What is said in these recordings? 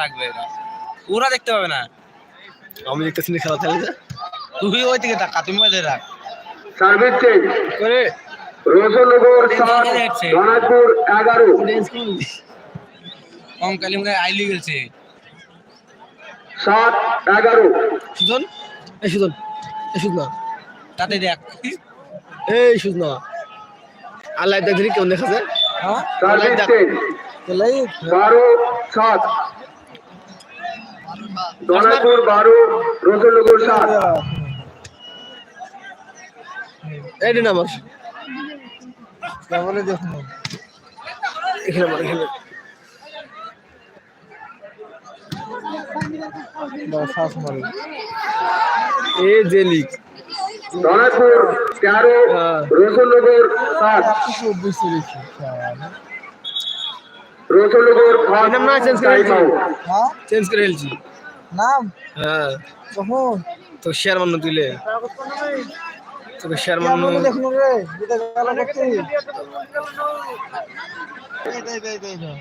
থাকবে ওরা দেখতে পাবে না। আমি দেখতেছি খেলা তুই ওই দিকে থাকা তুমি ওই দিকে থাক। সার্ভিস চেঞ্জ করে। রসুলনগর সাত ধনাজপুর এগারো। কম কালিম গায়ে আইলি গেছে। সাত এগারো। সুজন? এই সুজন এই সুজন। তাতে দেখ। এই সুজন। না আল্লাহ দেখলি কেমন দেখা যায় বারো সাত। ধনাজপুর বারো রসুলনগর সাত। এই দিন আমার। কেবলে দেখুন? এখানে আমার এখানে। এ জেলিক ধনাজপুর তেরো হ্যাঁ। রসুলনগর সাত রসুলনগর নাম না চেঞ্জ করে আউট হ্যাঁ? চেঞ্জ করে ফেলছি। নাম? হ্যাঁ। কখন তো শেয়ার মান্য তুলে তোকে শেয়ার মান্য দেখুন রে যেটা গেল করতে এই দে দে দে দে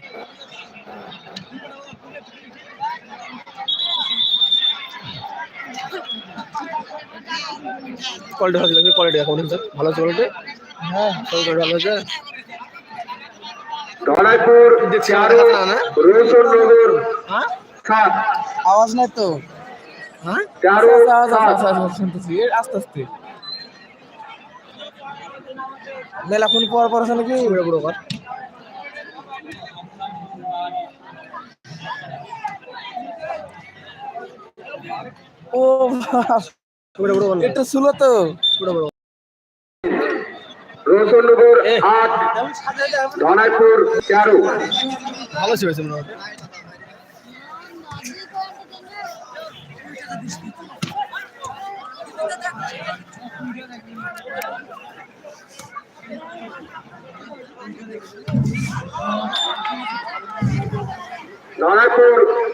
কোয়ালিটি ভালো লাগবে কোয়ালিটি এখন স্যার ভালো আছে কোয়ালিটি হ্যাঁ কোয়ালিটি ভালো আছে ধনাজপুর দেখছি তেরো দেখা যায় না? রসুলনগর হ্যাঁ? সাত। আওয়াজ নাই তো। হ্যাঁ? তেরো আচ্ছা, আচ্ছা, আচ্ছা, শুনতেছি। আস্তে আস্তে। মেলাক্ষণ পর পর আছে নাকি? পুরো পুরো কর ও বাপ, বল একটু ছিল তো। রসুলনগর আট তেরো। ভালো ছিল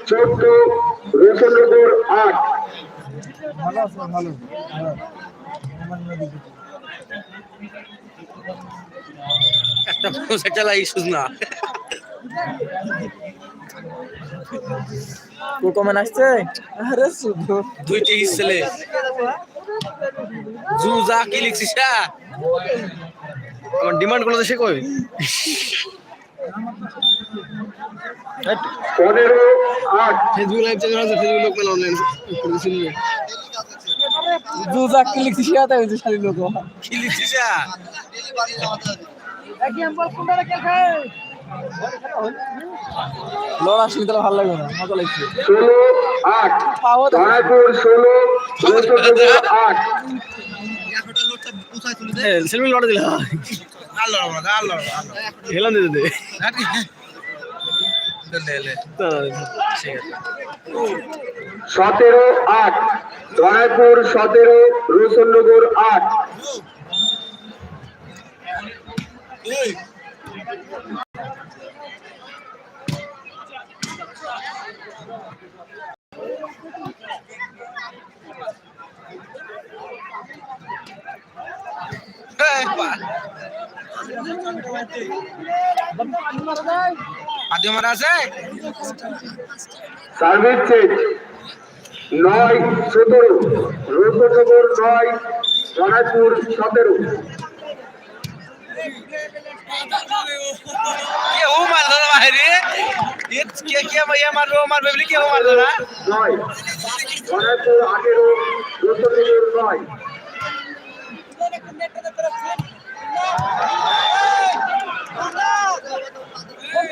চোদ্দ রসুলনগর আট। ভালো আছে ভালো। একটা না। কমেন্ট আসছে? আরে শুধু। দুইটি ছেলে। জু যা কি লিখছিস? আমার ডিমান্ডগুলো তো সে কই? পনেরো আট। ফেসবুক লাইভ চ্যানেল আছে ফেসবুক লোক মেলা অনলাইন করে দিছিল দুজা কি লিখছিস ইয়াতে? হইছে শালি লোক। কি লিখছিস হ্যাঁ? লড় আসলে তাহলে ভালো লাগবে না মজা লাগছে। ষোলো আট। পাবো তো ষোলো আট। সেলফি লড়ে দিলা হেলাম দিতে দে। আছে সতেরো আট ধনাজপুর সতেরো রসুলনগর আট। আদি মারা আছে? সার্ভিস চেঞ্জ নয় সতেরো। রসুলনগর নয় ধনাজপুর সতেরো। কে ও মারলো না বাইরে ये কে কে ভাইয়া মারলো মারবে বলে কে ও মারলো না নয় আঠেরো নয়।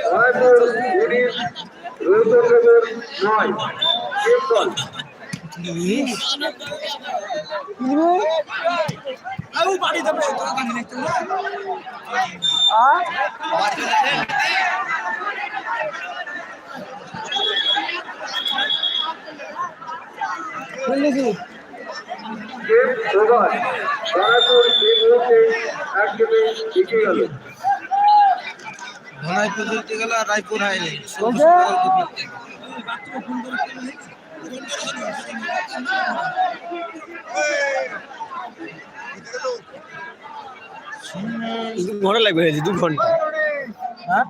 ধনাজপুর উনিশ রসুলনগর নয় সিম্বল ওভার ধনাজপুর এই মুহূর্তে এক গেমে এগিয়ে গেল ধনাইপুর ধরতে গেলে আর রায়পুর হাইলে দু ঘণ্টা লাগবে দু ঘণ্টা। হ্যাঁ?